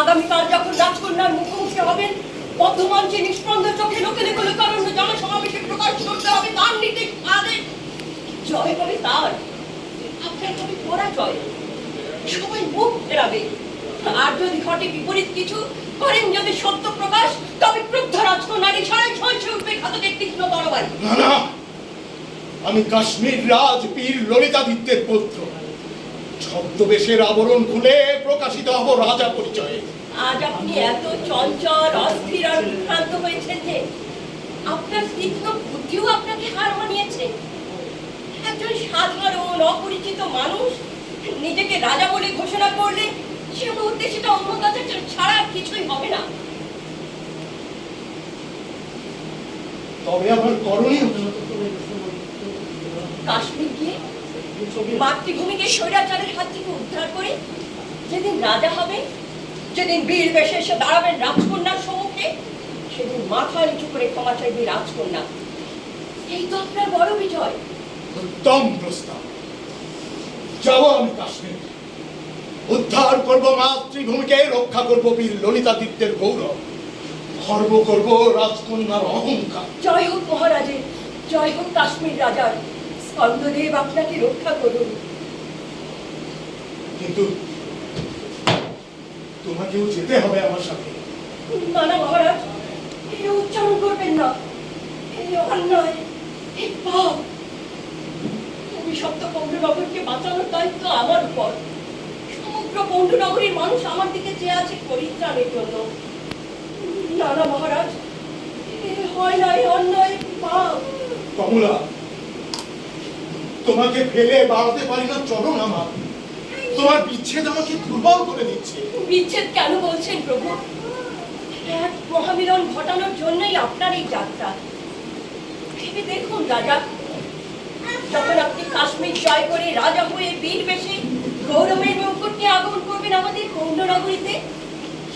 আগামীকাল যখন রাজকন্যার মুখোমুখি হবেন, বর্ধমানকে নিষ্পন্দ চোখে লোকে লোকে কারণ জনসমাবেশে প্রকাশ করতে হবে তার নির্দেশ আদেশ জয় হবে তার। আপনার হবে পরাজয়। সবাই মুখ ফেরাবে। আর যদি ঘটে বিপরীত কিছু, করেন যদি সত্য প্রকাশ, তবে ক্রুদ্ধ রাজকন্যার ইশারায় ছয়ছে উঠবে ঘাতকের তীক্ষ্ণ তরবারি। আমি কাশ্মীর রাজ পীর ললিতাদিত্যের পুত্র। ছদ্মবেশের আবরণ খুলে প্রকাশিত হব রাজা পরিচয়ে। আজ আপনি এত চঞ্চল অস্থির আর বিভ্রান্ত হয়েছেন যে আপনার তীক্ষ্ণ বুদ্ধিও আপনাকে হার মানিয়েছে। একজন সাধারণ অপরিচিত মানুষ নিজেকে রাজা বলে ঘোষণা করলে সে মুহূর্তে সেটা অন্য কাছে ছাড়া আর কিছুই হবে না। তবে আমার করণীয়? কাশ্মীর গিয়ে মাতৃভূমিকে স্বৈরাচারের হাত থেকে উদ্ধার করে যেদিন রাজা হবেন যেদিন বীর বেশে এসে দাঁড়াবেন রাজকন্যার সম্মুখে সেদিন মাথা নিচু করে ক্ষমা চাইবে রাজকন্যা। এই তো আপনার বড় বিজয়। উত্তম প্রস্তাব। যাব আমি কাশ্মীর। উদ্ধার করব মাতৃভূমিকে রক্ষা করব বীর ললিতাদিত্যের গৌরব। খর্ব করব রাজকন্যার অহংকার। জয় হোক মহারাজের জয় হোক কাশ্মীর রাজার। স্কন্দদেব আপনাকে রক্ষা করুন। কিন্তু তোমাকেও যেতে হবে আমার সাথে। না না মহারাজ এই উচ্চারণ করবেন না। এই অন্যায় এই পাপ। অভিশপ্ত পৌরনগরকে বাঁচানোর দায়িত্ব আমার উপর। সমগ্র পৌরনগরীর মানুষ আমার দিকে চেয়ে আছে পরিত্রাণের জন্য। না না মহারাজ হয় না এই অন্যায় পাপ। কমলা তোমাকে ফেলে বাড়াতে পারি না চরণ আমার তোমার বিচ্ছেদ আমাকে দুর্বল করে দিচ্ছে। বিচ্ছেদ কেন বলছেন প্রভু? এক মহামিলন ঘটানোর জন্যই আপনার এই যাত্রা। ভেবে দেখুন রাজা। যখন আপনি কাশ্মীর জয় করে রাজা হয়ে বীর বেশে গৌরবের মুকুট নিয়ে আগমন করবেন আমাদের পৌণ্ডনগরীতে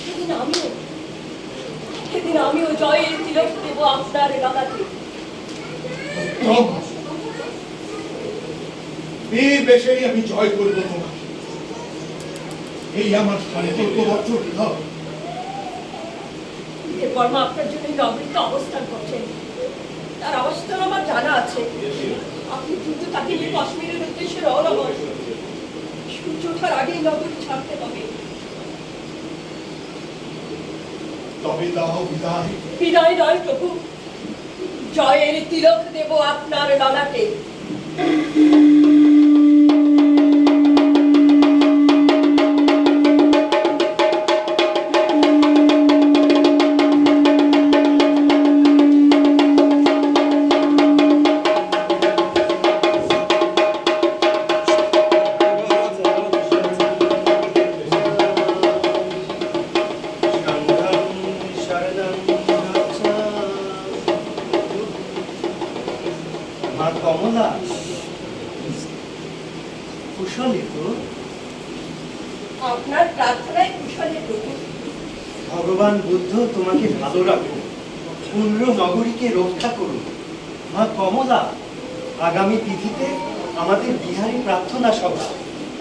সেদিন আমিও সেদিন আমিও জয়ের তিলক দেব আপনার এলাকাতে। বীর বেশেই আমি জয় করব তোমাকে। এই আমার সাড়ে চোদ্দ বছর বর্মা আপনার জন্য অবস্থান করছেন। তার অবস্থান আমার জানা আছে। আপনি দ্রুত তাকে নিয়ে কাশ্মীরের উদ্দেশ্যে রওনা হন। সূর্য ওঠার আগেই নগরী ছাড়তে হবে। তবে দাও বিদায়। বিদায় নয় প্রভু। জয়ের তিলক দেব আপনার ললাটে কুশলী তো আপনার প্রার্থনায় কুশলে প্রভু ভগবান বুদ্ধ তোমাকে ভালো রাখুন। পুণ্য নগরীকে রক্ষা করুন। মা কমলা আগামী তিথিতে আমাদের বিহারী প্রার্থনা সভা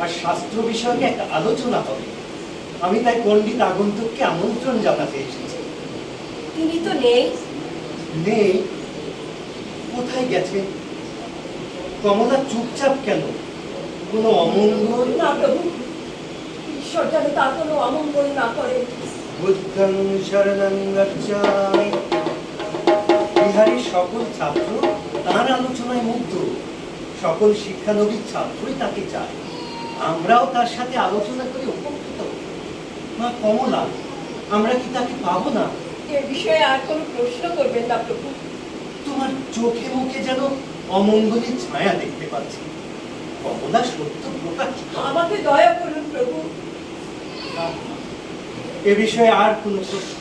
আর শাস্ত্র বিষয়ক একটা আলোচনা হবে। আমি তাই পণ্ডিত আগন্তুককে আমন্ত্রণ জানাতে এসেছি। তিনি তো নেই। নেই? কোথায় গেছে? কমলা চুপচাপ কেন? কোনো অমঙ্গল না প্রভু। ঈশ্বর যেন তার কোনো অমঙ্গল না করেন বুদ্ধং শরণং গচ্ছামি। বিহারের সকল ছাত্র তার আলোচনায় মুগ্ধ। সকল শিক্ষানবিক ছাত্রই তাকে চায়। আমরাও তার সাথে আলোচনা করে উপকৃত। মা কমলা আমরা কি তাকে পাবো না? এ বিষয়ে আর কোনো প্রশ্ন করবেন না প্রভু। তোমার চোখে মুখে যেন অমঙ্গলের ছায়া দেখতে পাচ্ছি। কমলা সত্য প্রকাশ আমাকে দয়া করুন প্রভু। এ বিষয়ে আর কোনো প্রশ্ন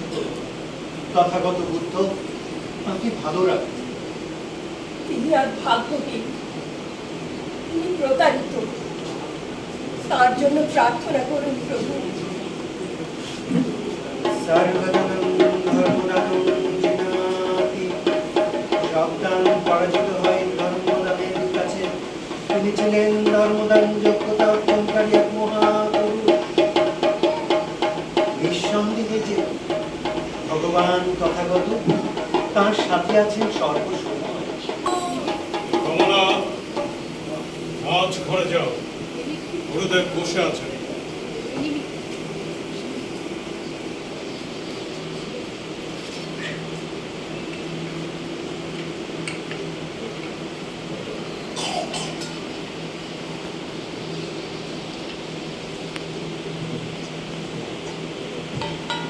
তথাগত বুদ্ধ তাকে ভালো রাখুন। তিনি আর ভাগ্যহীন তিনি প্রতারিত। তার জন্য প্রার্থনা করুন প্রভু। সর্বদনং ধর্মদানং জিনাতি। সবদান পরাজিত তিনি ছিলেন ধর্মদান যোগ্যতা অর্জনকারী এক তার সাথে আছেন সর্বসময় কমলা আজ ঘরে যাও। গুরুদেব বসে আছেন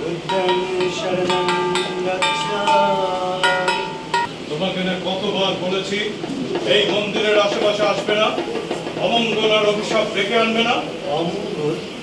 বুদ্ধং শরণং গচ্ছামি তোমাকে না কতবার বলেছি, এই মন্দিরের আশেপাশে আসবে না। অমঙ্গল আর অভিশাপ ডেকে আনবে না। অমঙ্গল?